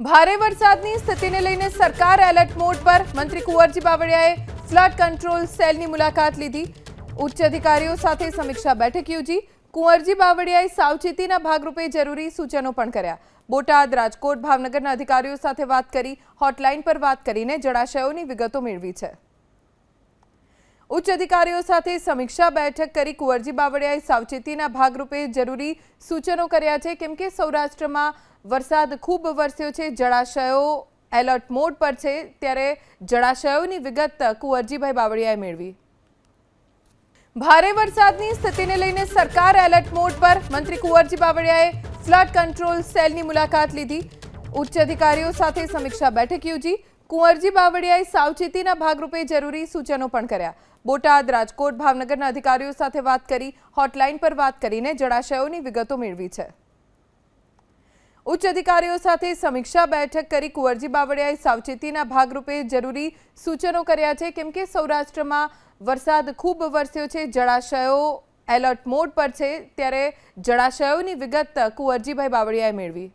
ભારે વરસાદની સ્થિતિને લઈને સરકાર એલર્ટ મોડ પર મંત્રી કુંવરજી બાવળિયાએ ફ્લડ કંટ્રોલ સેલની મુલાકાત લીધી. ઉચ્ચ અધિકારીઓ સાથે સમીક્ષા બેઠક યોજી. કુંવરજી બાવળિયાએ સાવચેતીના ભાગરૂપે જરૂરી સૂચનો પણ કર્યા. બોટાદ, રાજકોટ, ભાવનગરના અધિકારીઓ સાથે વાત કરી હોટલાઇન પર વાત કરીને જળાશયોની વિગતો મેળવી છે. ઉચ્ચ અધિકારીઓ સાથે સમીક્ષા બેઠક કરી કુંવરજી બાવળિયાએ સાવચેતીના ભાગરૂપે જરૂરી સૂચનો કર્યા છે. કેમ કે સૌરાષ્ટ્રમાં વરસાદ ખૂબ વરસ્યો છે. જળાશયો એલર્ટ મોડ પર છે. ત્યારે જળાશયોની વિગત કુંવરજીભાઈ બાવળિયાએ મેળવી. ભારે વરસાદની સ્થિતિને લઈને સરકાર એલર્ટ મોડ પર. મંત્રી કુંવરજી બાવળિયાએ ફ્લડ કંટ્રોલ સેલની મુલાકાત લીધી. ઉચ્ચ અધિકારીઓ સાથે સમીક્ષા બેઠક યોજી. કુંવરજી બાવળિયાએ સાવચેતીના ભાગરૂપે જરૂરી સૂચનો પણ કર્યા. બોટાદ, રાજકોટ, ભાવનગરના અધિકારીઓ સાથે વાત કરી હોટલાઇન પર વાત કરીને જળાશયોની વિગતો મેળવી છે. ઉચ્ચ અધિકારીઓ સાથે સમીક્ષા બેઠક કરી કુંવરજી બાવળિયાએ સાવચેતીના ભાગરૂપે જરૂરી સૂચનો કર્યા છે. કેમ કે સૌરાષ્ટ્રમાં વરસાદ ખૂબ વરસ્યો છે, જળાશયો એલર્ટ મોડ પર છે, ત્યારે જળાશયોની વિગત કુંવરજીભાઈ બાવળિયાએ મેળવી.